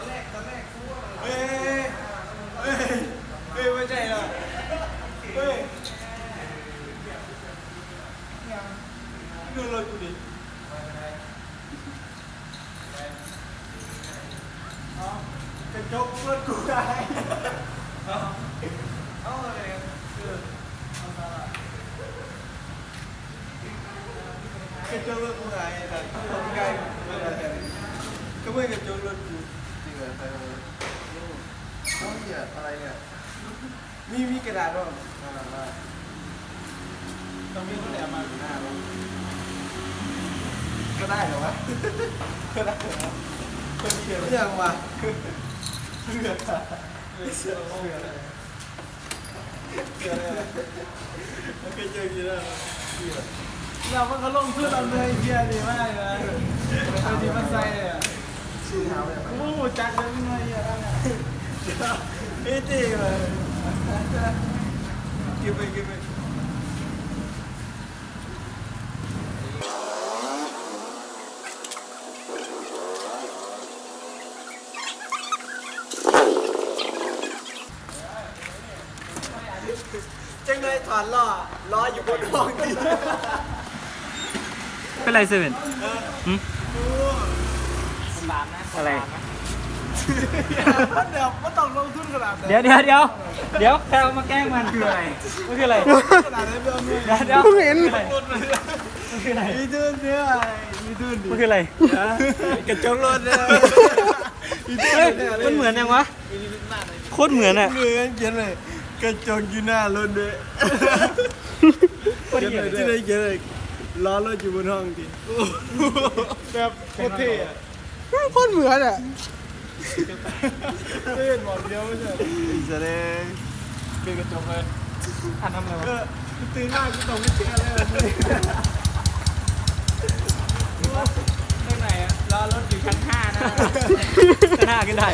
Ê, ê, ê, ê, ê, chạy rồi Ê Đưa lời của đi Cái chốt luôn của ai Không Không rồi Cái chốt luôn của ai là không cay Cảm ơn cái chốt luôn của อ้ยเนี่ยอะไรเนี่ย มีมีกระดาษบ้างอ่ามาต้องมีคนแอบมาอยู่หน้าบ้างก็ได้เหรอวะ ก็ได้เหรอวะคนเขียนเรื่องว่ะเสือเสือเสืออะไรเสืออะไรมันเคยเจอกี่รอบเรามันก็ลงทุนเอาเนยเกียร์ดีมากเลยนะไอ้ที่มันใส่เลยอะชื่อเท้าเลยโอ้โหจักเลยเนยเยอะนะไอ้ตีเลยเก็ บไปเก็บไปจังเลยถอนล้อล้ออยู่บนห้องดิเป็นไรเซเว่นหืมอะไร มันเดี๋ยวมันต้องลงทุนขนาดไหนเดี๋ยวเดี๋ยวเดี๋ยวเดี๋ยวใครเอามาแกล้งมันคืออะไรมันคืออะไรขนาดไหนเรื่องนี้เดี๋ยวเดี๋ยวเพิ่งเห็น มันคืออะไรมีทุนเนี่ยมีทุนดิมันคืออะไรกระจกรถเนี่ยมีทุนเฮ้ยเนี่ยมันเหมือนยังวะโคตรเหมือนอะเหมือนเขียนเลยกระจกอยู่หน้ารถด้วยโคตรเขียนเหมืเลอยนที่ไหนเขียนเลยล้อรถอยู่บนห้องดิแบบโคตรเท่อะ โคตรเหมือนอะเต้นหมดเดียวไม่ใช่แสดงเป็นกระจกเลยอ่านทำอะไรวะตื่นมากกูต้องไม่เชื่อเลยข้างในอะรอรถอยู่ชั้นห้านะชั้นห้าขึ้นได้